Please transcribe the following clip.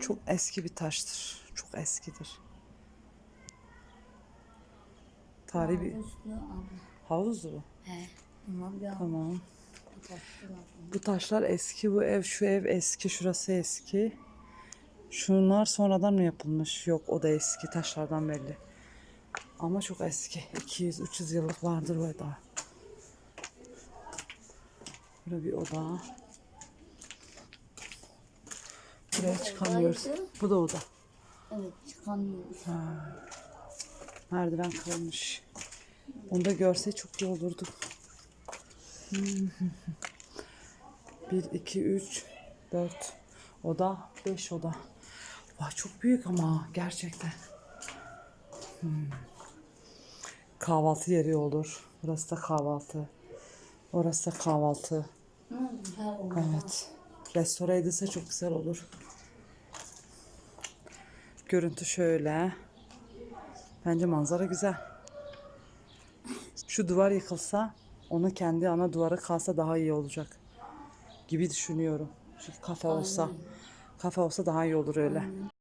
Çok eski bir taştır. Çok eskidir. Tarihi bir havuzdu bu. He. Tamam. Bu taşlar eski. Bu ev, şu ev eski. Şurası eski. Şunlar sonradan mı yapılmış? Yok o da eski. Taşlardan belli. Ama çok eski. 200-300 yıllık vardır bu da. Burada bir oda. Buraya çıkamıyoruz. Bu da oda. Evet çıkamıyoruz. Merdiven kırılmış. Onu da görse çok iyi olurdu. Bir, iki, üç, dört oda, beş oda. Vay çok büyük ama gerçekten. Hmm. Kahvaltı yeri olur. Burası da kahvaltı. Orası da kahvaltı. Evet. Restore edilse çok güzel olur. Görüntü şöyle. Bence manzara güzel. Şu duvar yıkılsa, onun kendi ana duvarı kalsa daha iyi olacak. Gibi düşünüyorum. Şu kafe olsa. Kafe olsa daha iyi olur öyle.